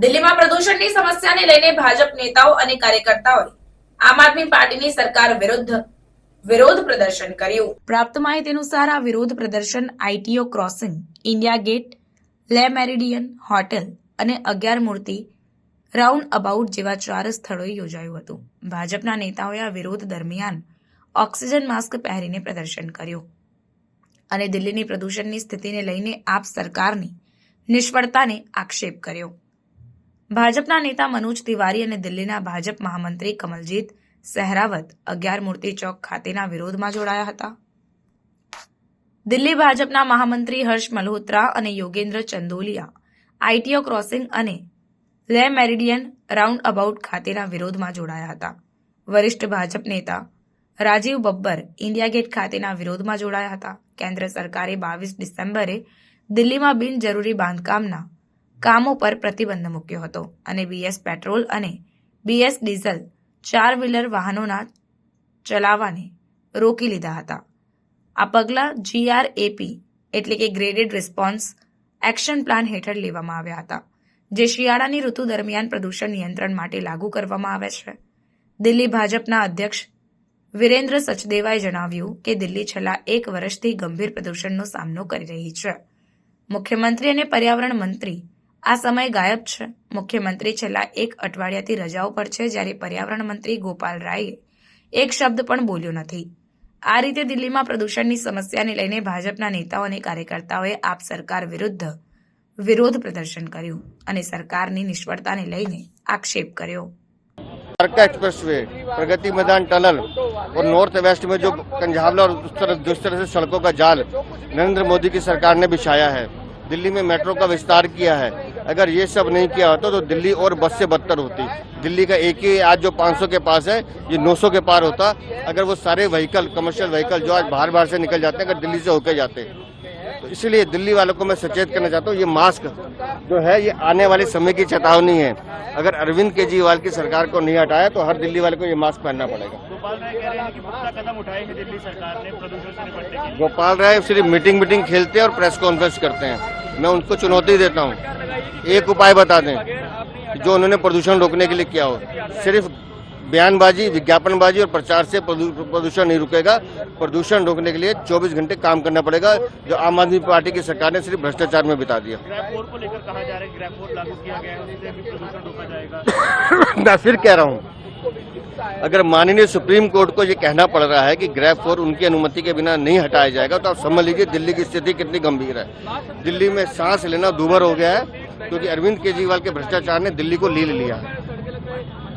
દિલ્હીમાં પ્રદૂષણની સમસ્યાને લઈને ભાજપ નેતાઓ અને કાર્યકર્તાઓએ આમ આદમી પાર્ટીની સરકાર વિરુદ્ધ વિરોધ પ્રદર્શન કર્યું. પ્રાપ્ત માહિતી અનુસાર આ વિરોધ પ્રદર્શન ITO crossing, India Gate, Le Meridien hotel અને અગિયાર મૂર્તિ રાઉન્ડ અબાઉટ જેવા ચાર સ્થળોએ યોજાયું હતું. ભાજપના નેતાઓએ આ વિરોધ દરમિયાન ઓક્સિજન માસ્ક પહેરીને પ્રદર્શન કર્યું. અને દિલ્હીની પ્રદૂષણની સ્થિતિને લઈને આપ સરકારની નિષ્ફળતાને આક્ષેપ કર્યો. ભાજપના નેતા મનોજ તિવારી અને દિલ્હીના ભાજપ મહામંત્રી કમલજીત સહેરાવત અગિયાર મૂર્તિ ચોક ખાતેના વિરોધમાં જોડાયા હતા. દિલ્હી ભાજપના મહામંત્રી હર્ષ મલ્હોત્રા અને યોગેન્દ્ર ચંદોલિયા, આઈટીઓ ક્રોસિંગ અને લે મેરિડિયન રાઉન્ડ અબાઉટ ખાતેના વિરોધમાં જોડાયા હતા. વરિષ્ઠ ભાજપ નેતા રાજીવ બબ્બર ઇન્ડિયા ગેટ ખાતેના વિરોધમાં જોડાયા હતા. કેન્દ્ર સરકારે બાવીસ ડિસેમ્બરે દિલ્હીમાં બિનજરૂરી બાંધકામના કામો પર પ્રતિબંધ મૂક્યો હતો અને બીએસ પેટ્રોલ અને બીએસ ડીઝલ ચાર વ્હીલર વાહનોના ચલાવવાને રોકી લીધા હતા. આ પગલાં જીઆરએપી એટલે કે ગ્રેડેડ રિસ્પોન્સ એક્શન પ્લાન હેઠળ લેવામાં આવ્યા હતા, જે શિયાળાની ઋતુ દરમિયાન પ્રદૂષણ નિયંત્રણ માટે લાગુ કરવામાં આવે છે. દિલ્હી ભાજપના અધ્યક્ષ વિરેન્દ્ર સચદેવાએ જણાવ્યું કે દિલ્હી છેલ્લા એક વર્ષથી ગંભીર પ્રદૂષણનો સામનો કરી રહી છે. મુખ્યમંત્રી અને પર્યાવરણ મંત્રી આ સમયે ગાયબ છે મુખ્યમંત્રી છેલ્લા એક અઠવાડિયાથી રજાઓ પર છે જ્યારે પર્યાવરણ મંત્રી ગોપાલ રાયે એક શબ્દ પણ બોલ્યો નથી આ રીતે દિલ્હીમાં પ્રદૂષણની સમસ્યાને લઈને ભાજપના નેતાઓ અને કાર્યકર્તાઓએ આપ સરકાર વિરુદ્ધ વિરોધ પ્રદર્શન કર્યું અને સરકારની નિષ્ફળતાને લઈને આક્ષેપ કર્યો Farakka express way Pragati Maidan tunnel और नॉर्थ वेस्ट में जो कंझावला और उस तरह जिस तरह से सड़कों का जाल नरेंद्र मोदी की सरकार ने बिछाया है दिल्ली में मेट्रो का विस्तार किया है। अगर ये सब नहीं किया होता तो दिल्ली और बस से बदतर होती। दिल्ली का एक ही आज जो 500 के पास है, ये 900 के पार होता। अगर वो सारे व्हीकल कमर्शियल व्हीकल जो आज बाहर बाहर से निकल जाते हैं, अगर दिल्ली से होकर जाते। तो इसलिए दिल्ली वालों को मैं सचेत करना चाहता हूँ, ये मास्क जो है, ये आने वाले समय की चेतावनी है। अगर अरविंद केजरीवाल की सरकार को नहीं हटाया तो हर दिल्ली वाले को ये मास्क पहनना पड़ेगा। गोपाल राय कह रहे हैं कि पुख्ता कदम उठाए हैं दिल्ली सरकार ने प्रदूषण से निपटने के लिए। गोपाल राय सिर्फ़ मीटिंग मीटिंग खेलते हैं और प्रेस कॉन्फ्रेंस करते हैं। मैं उनको चुनौती देता हूँ। एक उपाय बता दें जो उन्होंने प्रदूषण रोकने के लिए किया हो। सिर्फ़ बयानबाजी विज्ञापनबाजी और प्रचार से प्रदूषण नहीं रुकेगा। प्रदूषण रोकने के लिए 24 घंटे काम करना पड़ेगा जो आम आदमी पार्टी की सरकार ने सिर्फ़ भ्रष्टाचार में बिता दिया। ग्रैप फोर को लेकर कहा जा रहा है ग्रैप फोर लागू किया गया है उससे भी प्रदूषण रोका जाएगा। मैं फिर कह रहा हूँ अगर माननीय सुप्रीम कोर्ट को ये कहना पड़ रहा है कि ग्रैप फोर उनकी अनुमति के बिना नहीं हटाया जाएगा तो आप समझ लीजिए दिल्ली की स्थिति कितनी गंभीर है। दिल्ली में सांस लेना दूभर हो गया है क्योंकि अरविंद केजरीवाल के भ्रष्टाचार ने दिल्ली को लील लिया। है